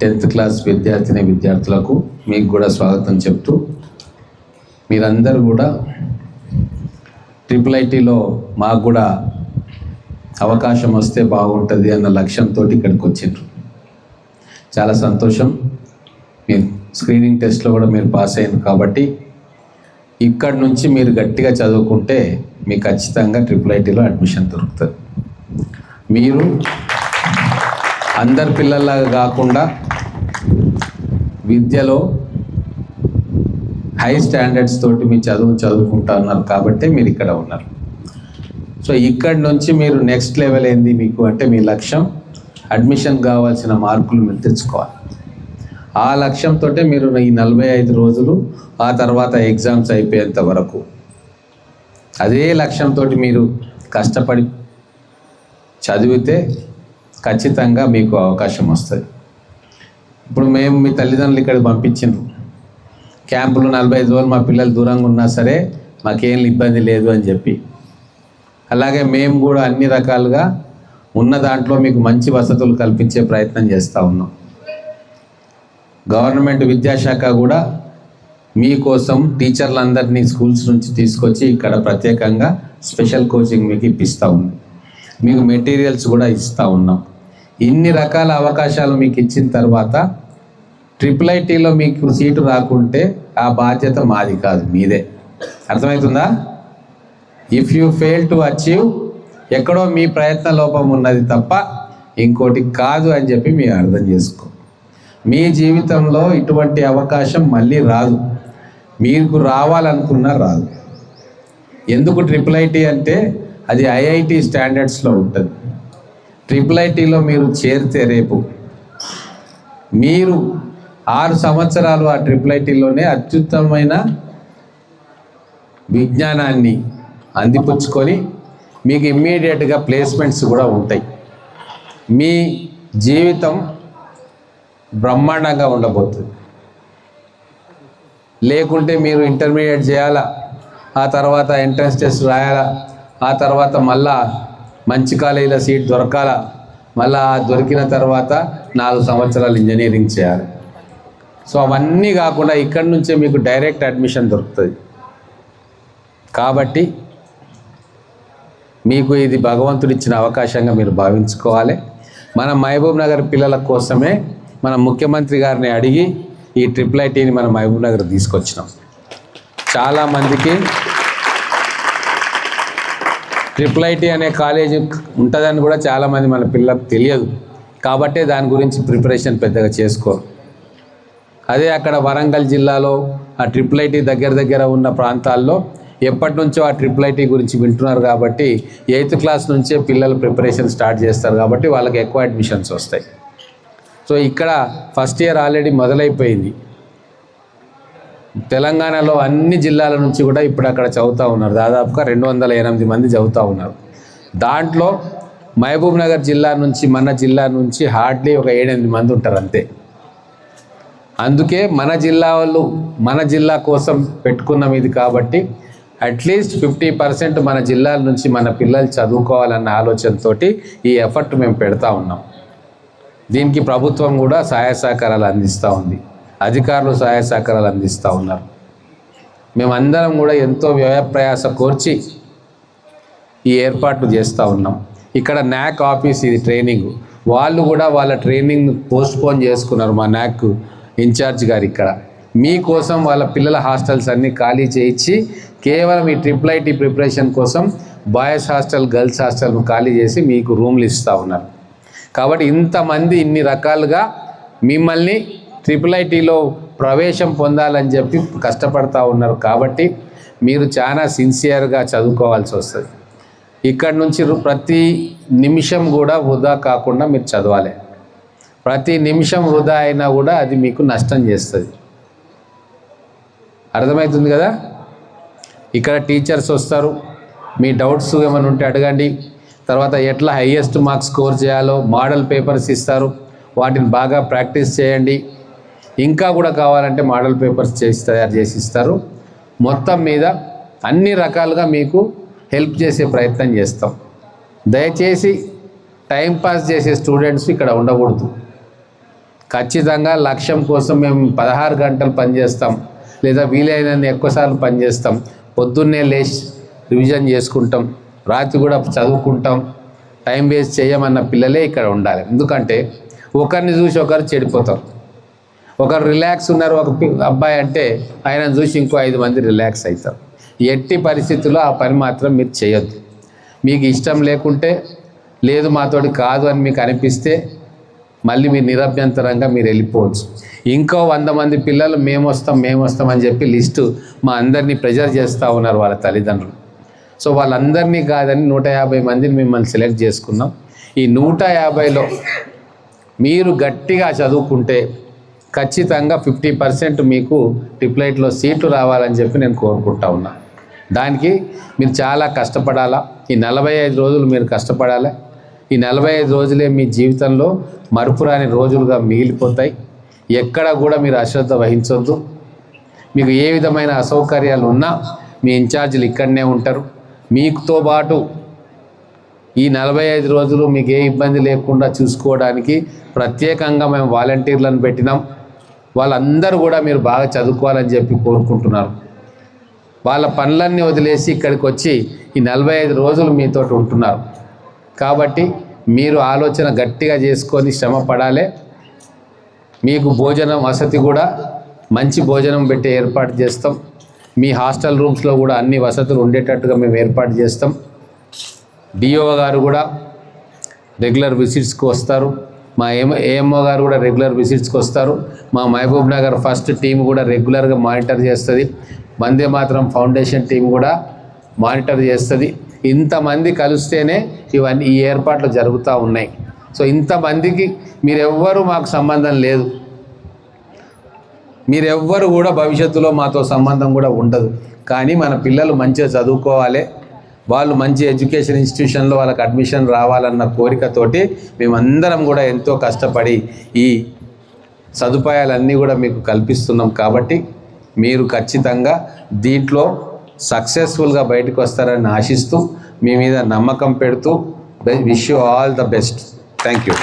Tenth class విద్యార్థిని విద్యార్థులకు మీకు కూడా స్వాగతం చెప్తూ మీరందరూ కూడా ట్రిపుల్ ఐటీలో మాకు కూడా అవకాశం వస్తే బాగుంటుంది అన్న లక్ష్యంతో ఇక్కడికి వచ్చిండ్రు. చాలా సంతోషం. మీరు స్క్రీనింగ్ టెస్ట్లో కూడా మీరు పాస్ అయ్యారు కాబట్టి ఇక్కడ నుంచి మీరు గట్టిగా చదువుకుంటే మీకు ఖచ్చితంగా ట్రిపుల్ ఐటీలో అడ్మిషన్ దొరుకుతుంది. మీరు అందరి పిల్లల్లాగా కాకుండా విద్యలో హై స్టాండర్డ్స్ తోటి మీ చదువు చదువుకుంటా ఉన్నారు కాబట్టి మీరు ఇక్కడ ఉన్నారు. సో ఇక్కడి నుంచి మీరు నెక్స్ట్ లెవెల్ ఏంది మీకు అంటే మీ లక్ష్యం? అడ్మిషన్ కావాల్సిన మార్కులు మీరు తెచ్చుకోవాలి. ఆ లక్ష్యంతో మీరు ఈ నలభై ఐదు రోజులు ఆ తర్వాత ఎగ్జామ్స్ అయిపోయేంత వరకు. అదే లక్ష్యంతో మీరు కష్టపడి చదివితే ఖచ్చితంగా మీకు అవకాశం వస్తుంది. ఇప్పుడు మేము మీ తల్లిదండ్రులు ఇక్కడికి పంపించిండ్రు క్యాంపులు నలభై ఐదు రోజులు మా పిల్లలు దూరంగా ఉన్నా సరే మాకేం ఇబ్బంది లేదు అని చెప్పి. అలాగే మేము కూడా అన్ని రకాలుగా ఉన్న దాంట్లో మీకు మంచి వసతులు కల్పించే ప్రయత్నం చేస్తూ ఉన్నాం. గవర్నమెంట్ విద్యాశాఖ కూడా మీకోసం టీచర్లందరినీ స్కూల్స్ నుంచి తీసుకొచ్చి ఇక్కడ ప్రత్యేకంగా స్పెషల్ కోచింగ్ మీకు ఇప్పిస్తూ ఉంది. మీకు మెటీరియల్స్ కూడా ఇస్తూ ఉన్నాం. ఇన్ని రకాల అవకాశాలు మీకు ఇచ్చిన తర్వాత ట్రిపుల్ ఐటీలో మీకు సీటు రాకుంటే ఆ బాధ్యత మాది కాదు మీదే. అర్థమవుతుందా? If you fail to achieve ఎక్కడో మీ ప్రయత్న లోపం ఉన్నది తప్ప ఇంకోటి కాదు అని చెప్పి మీరు అర్థం చేసుకో. మీ జీవితంలో ఇటువంటి అవకాశం మళ్ళీ రాదు. మీకు రావాలనుకున్నా రాదు. ఎందుకు ట్రిపుల్ ఐటీ అంటే అది ఐఐటి స్టాండర్డ్స్లో ఉంటుంది. ట్రిపుల్ ఐటీలో మీరు చేరితే రేపు మీరు ఆరు సంవత్సరాలు ఆ ట్రిపుల్ ఐటీలోనే అత్యుత్తమమైన విజ్ఞానాన్ని అందిపుచ్చుకొని మీకు ఇమ్మీడియట్గా ప్లేస్మెంట్స్ కూడా ఉంటాయి. మీ జీవితం బ్రహ్మాండంగా ఉండబోతుంది. లేకుంటే మీరు ఇంటర్మీడియట్ చేయాలా ఆ తర్వాత ఎంట్రన్స్ టెస్ట్ రాయాలా ఆ తర్వాత మళ్ళా మంచి కాలేజీలో సీట్ దొరకాల. మళ్ళా దొరికిన తర్వాత నాలుగు సంవత్సరాలు ఇంజనీరింగ్ చేయాలి. సో అవన్నీ కాకుండా ఇక్కడి నుంచే మీకు డైరెక్ట్ అడ్మిషన్ దొరుకుతుంది. కాబట్టి మీకు ఇది భగవంతుడు ఇచ్చిన అవకాశంగా మీరు భావించుకోవాలి. మన మహబూబ్ నగర్ పిల్లల కోసమే మన ముఖ్యమంత్రి గారిని అడిగి ఈ ట్రిపుల్ ఐటీని మన మహబూబ్ నగర్ తీసుకొచ్చినాం. చాలామందికి ట్రిపుల్ ఐటీ అనే కాలేజ్ ఉంటుందని కూడా చాలామంది మన పిల్లలకు తెలియదు. కాబట్టే దాని గురించి ప్రిపరేషన్ పెద్దగా చేసుకోరు అదే అక్కడ వరంగల్ జిల్లాలో ఆ ట్రిపుల్ ఐటీ దగ్గర దగ్గర ఉన్న ప్రాంతాల్లో ఎప్పటి నుంచో ఆ ట్రిపుల్ ఐటీ గురించి వింటున్నారు కాబట్టి ఎయిత్ క్లాస్ నుంచే పిల్లలు ప్రిపరేషన్ స్టార్ట్ చేస్తారు కాబట్టి వాళ్ళకి ఎక్కువ అడ్మిషన్స్ వస్తాయి. సో ఇక్కడ ఫస్ట్ ఇయర్ ఆల్రెడీ మొదలైపోయింది. తెలంగాణలో అన్ని జిల్లాల నుంచి కూడా ఇప్పుడు అక్కడ చదువుతూ ఉన్నారు. దాదాపుగా రెండు వందల ఎనిమిది మంది చదువుతూ ఉన్నారు. దాంట్లో మహబూబ్ నగర్ జిల్లా నుంచి మన జిల్లా నుంచి హార్డ్లీ ఒక ఏడెనిమిది మంది ఉంటారు అంతే. అందుకే మన జిల్లా వాళ్ళు మన జిల్లా కోసం పెట్టుకున్నాం ఇది కాబట్టి అట్లీస్ట్ ఫిఫ్టీ పర్సెంట్ మన జిల్లాల నుంచి మన పిల్లలు చదువుకోవాలన్న ఆలోచనతోటి ఈ ఎఫర్ట్ మేము పెడతా ఉన్నాం. దీనికి ప్రభుత్వం కూడా సహాయ సహకారాలు అందిస్తూ ఉంది. అధికారులు సహాయ సహకారాలు అందిస్తూ ఉన్నారు. మేమందరం కూడా ఎంతో వ్యయప్రయాస కోర్చి ఈ ఏర్పాట్లు చేస్తూ ఉన్నాం. ఇక్కడ న్యాక్ ఆఫీస్ ఇది ట్రైనింగ్. వాళ్ళు కూడా వాళ్ళ ట్రైనింగ్ పోస్ట్పోన్ చేసుకున్నారు మా న్యాక్ ఇన్ఛార్జ్ గారు ఇక్కడ. మీకోసం వాళ్ళ పిల్లల హాస్టల్స్ అన్నీ ఖాళీ చేయించి కేవలం ఈ ట్రిపుల్ ఐటీ ప్రిపరేషన్ కోసం బాయ్స్ హాస్టల్ గర్ల్స్ హాస్టల్ ఖాళీ చేసి మీకు రూమ్లు ఇస్తూ ఉన్నారు. కాబట్టి ఇంతమంది ఇన్ని రకాలుగా మిమ్మల్ని ట్రిపుల్ ఐటీలో ప్రవేశం పొందాలని చెప్పి కష్టపడతా ఉన్నారు కాబట్టి మీరు చాలా సిన్సియర్గా చదువుకోవాల్సి వస్తుంది. ఇక్కడ నుంచి రు- ప్రతి నిమిషం కూడా వృధా కాకుండా మీరు చదవాలి. ప్రతి నిమిషం వృధా అయినా కూడా అది మీకు నష్టం చేస్తుంది. అర్థమవుతుంది కదా? ఇక్కడ టీచర్స్ వస్తారు. మీ డౌట్స్ ఏమైనా ఉంటే అడగండి. తర్వాత ఎట్లా హైయెస్ట్ మార్క్స్ స్కోర్ చేయాలో మోడల్ పేపర్స్ ఇస్తారు. వాటిని బాగా ప్రాక్టీస్ చేయండి. ఇంకా కూడా కావాలంటే మోడల్ పేపర్స్ చేసి తయారు చేసి ఇస్తారు. మొత్తం మీద అన్ని రకాలుగా మీకు హెల్ప్ చేసే ప్రయత్నం చేస్తాం. దయచేసి టైం పాస్ చేసే స్టూడెంట్స్ ఇక్కడ ఉండకూడదు. ఖచ్చితంగా లక్ష్యం కోసం మేము పదహారు గంటలు పనిచేస్తాం లేదా వీలైనన్ని ఎక్కువసార్లు పనిచేస్తాం పొద్దున్నే లేచి రివిజన్ చేసుకుంటాం. రాత్రి కూడా చదువుకుంటాం. టైం వేస్ట్ చేయమన్న పిల్లలే ఇక్కడ ఉండాలి. ఎందుకంటే ఒకరిని చూసి ఒకరు చెడిపోతారు. ఒకరు రిలాక్స్ ఉన్నారు ఒక అబ్బాయి అంటే ఆయన చూసి ఇంకో ఐదు మంది రిలాక్స్ అవుతారు. ఎట్టి పరిస్థితుల్లో ఆ పని మాత్రం మీరు చేయొద్దు. మీకు ఇష్టం లేకుంటే లేదు మాతోటి కాదు అని మీకు అనిపిస్తే మళ్ళీ మీరు నిరభ్యంతరంగా మీరు వెళ్ళిపోవచ్చు. ఇంకో వంద మంది పిల్లలు మేము వస్తాం మేము వస్తాం అని చెప్పి లిస్టు మా అందరినీ ప్రెజర్ చేస్తూ ఉన్నారు వాళ్ళ తల్లిదండ్రులు. సో వాళ్ళందరినీ కాదని నూట యాభై మందిని మిమ్మల్ని సెలెక్ట్ చేసుకున్నాం. ఈ నూట యాభైలో మీరు గట్టిగా చదువుకుంటే ఖచ్చితంగా ఫిఫ్టీ పర్సెంట్ మీకు ట్రిప్లైట్లో సీట్లు రావాలని చెప్పి నేను కోరుకుంటా ఉన్నా. దానికి మీరు చాలా కష్టపడాలా? ఈ నలభై ఐదు రోజులు మీరు కష్టపడాలి? ఈ నలభై ఐదు రోజులే మీ జీవితంలో మరుపురాని రోజులుగా మిగిలిపోతాయి. ఎక్కడ కూడా మీరు అశ్రద్ధ వహించొద్దు. మీకు ఏ విధమైన అసౌకర్యాలు ఉన్నా మీ ఇన్ఛార్జీలు ఇక్కడనే ఉంటారు. మీకుతో పాటు ఈ నలభై ఐదు రోజులు మీకు ఏ ఇబ్బంది లేకుండా చూసుకోవడానికి ప్రత్యేకంగా మేము వాలంటీర్లను పెట్టినాం. వాళ్ళందరూ కూడా మీరు బాగా చదువుకోవాలని చెప్పి కోరుకుంటున్నారు. వాళ్ళ పనులన్నీ వదిలేసి ఇక్కడికి వచ్చి ఈ నలభై ఐదు రోజులు మీతో ఉంటున్నారు. కాబట్టి మీరు ఆలోచన గట్టిగా చేసుకొని శ్రమ పడాలి. మీకు భోజనం వసతి కూడా మంచి భోజనం పెట్టి ఏర్పాటు చేస్తాం. మీ హాస్టల్ రూమ్స్లో కూడా అన్ని వసతులు ఉండేటట్టుగా మేము ఏర్పాటు చేస్తాం. డిఓ గారు కూడా రెగ్యులర్ విజిట్స్కి వస్తారు. మా ఏం ఏఎంఓ గారు కూడా రెగ్యులర్ విజిట్స్కి వస్తారు. మా మహబూబ్ నగర్ ఫస్ట్ టీం కూడా రెగ్యులర్గా మానిటర్ చేస్తుంది. వందే మాత్రం ఫౌండేషన్ టీం కూడా మానిటర్ చేస్తుంది. ఇంతమంది కలిస్తేనే ఇవన్నీ ఈ ఏర్పాట్లు జరుగుతూ ఉన్నాయి. సో ఇంతమందికి మీరెవ్వరూ మాకు సంబంధం లేదు. మీరెవ్వరు కూడా భవిష్యత్తులో మాతో సంబంధం కూడా ఉండదు. కానీ మన పిల్లలు మంచిగా చదువుకోవాలి. వాళ్ళు మంచి ఎడ్యుకేషన్ ఇన్స్టిట్యూషన్లో వాళ్ళకి అడ్మిషన్ రావాలన్న కోరికతోటి మేమందరం కూడా ఎంతో కష్టపడి ఈ సదుపాయాలన్నీ కూడా మీకు కల్పిస్తున్నాం కాబట్టి మీరు ఖచ్చితంగా దీంట్లో సక్సెస్ఫుల్గా బయటకు వస్తారని ఆశిస్తూ మీ మీద నమ్మకం పెడుతూ wish you all the best thank you